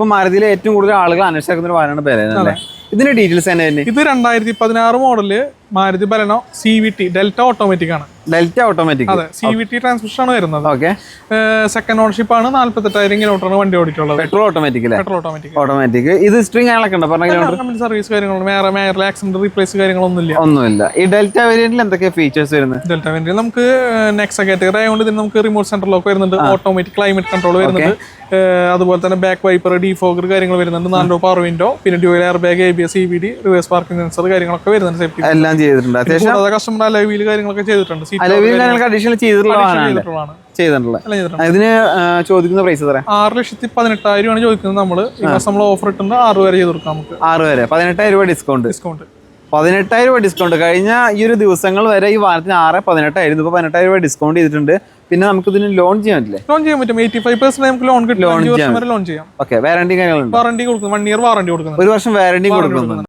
ഇപ്പൊ മാരുതിയിലെ ഏറ്റവും കൂടുതൽ ആളുകൾ അന്വേഷിക്കുന്ന ഒരു വാഹനമാണ് ബലേന അല്ലേ ഇതിന്റെ ഡീറ്റെയിൽസ് തന്നെ ഇത് രണ്ടായിരത്തി പതിനാറ് model Maruti Baleno C V T Delta automatic ആണ്. ഡെൽറ്റ ഓട്ടോമാറ്റിക് അതെ സി വി ടി ട്രാൻസ്മിഷൻ ആണ് വരുന്നത്. ഓക്കെ. സെക്കൻഡ് ഓണർഷിപ്പ് ആണ് നാല്പത്തെട്ടായിരം കിലോമീറ്ററാണ് വണ്ടി ഓടിയിട്ടുള്ളത്. Petrol automatic petrol automatic automatic ഇത് സ്ട്രിങ് കാര്യങ്ങളൊക്കെ ഉണ്ടോ? പറഞ്ഞ സർവീസ് കാര്യങ്ങളും വേറെ മേയറിലെ ആക്സിഡന്റ് റീപ്ലേസ് കാര്യങ്ങളൊന്നുമില്ല. ഒന്നുമില്ല. ഈ ഡെൽറ്റ വേരിയന്റിൽ എന്തൊക്കെ ഫീച്ചേഴ്സ് വരുന്നത്? ഡെൽറ്റ വേരിയന്റ് നമുക്ക് നെക്സ്റ്റ് കാറ്റഗറി ആയതുകൊണ്ട് ഇതിന് നമുക്ക് റിമോട്ട് സെന്റർ ലോക്ക് വരുന്നുണ്ട് ഓട്ടോമാറ്റിക് ക്ലൈമറ്റ് കൺട്രോൾ വരുന്നുണ്ട്. അതുപോലെ തന്നെ ബാക്ക് വൈപ്പർ ഡീഫോഗർ കാര്യങ്ങൾ വരുന്നുണ്ട് നാലോ പവർ വിൻഡോ പിന്നെ dual air bag A B S E B D reverse parking sensor കാര്യങ്ങളൊക്കെ വരുന്നുണ്ട് സേഫ്റ്റി എല്ലാം ചെയ്തിട്ടുണ്ട്. അത്യാവശ്യം കസ്റ്റമർ അലവിയിൽ കാര്യങ്ങളൊക്കെ ചെയ്തിട്ടുണ്ട് Seat അലവിൽ കാര്യങ്ങൾക്ക് അഡീഷണൽ ചെയ്തിട്ടുള്ളതാണ്. ചെയ്തിട്ടുള്ള ചെയ്തിട്ടുണ്ട്. ഇതിന് ചോദിക്കുന്ന പ്രൈസ് എത്ര ആറ് ലക്ഷത്തി പതിനെട്ടായിരം ആണ് ചോദിക്കുന്നത് നമ്മൾ നമ്മൾ ഓഫർ ഇട്ടുണ്ട് ആറ് വരെ ചെയ്ത് കൊടുക്കാം നമുക്ക്. ആറ് വരെ. പതിനെട്ടായിരം രൂപ ഡിസ്കൗണ്ട് ഡിസ്കൗണ്ട് പതിനെട്ടായിരം രൂപ ഡിസ്കൗണ്ട് കഴിഞ്ഞ ഈ ഒരു ദിവസങ്ങൾ വരെ ഈ വാഹനത്തിന് ആറ് പതിനെട്ടായിരുന്നു. ഇപ്പോൾ പതിനെട്ടായിരം രൂപ ഡിസ്കൗണ്ട് ചെയ്തിട്ടുണ്ട്. പിന്നെ നമുക്ക് ഇതിന് ലോൺ ചെയ്യാൻ പറ്റില്ലേ? ലോൺ ചെയ്യാൻ പറ്റും. എയ്റ്റി ഫൈവ് പെർസെന്റ് നമുക്ക് ലോൺ കിട്ടും. ലോൺ ചെയ്യാം. ഓക്കെ വാറണ്ടി കാര്യങ്ങളുണ്ട് വാറണ്ടി കൊടുക്കും. വൺ ഇയർ വാറണ്ടി കൊടുക്കും ഒരു വർഷം വാറണ്ടി കൊടുക്കുന്നുണ്ട്.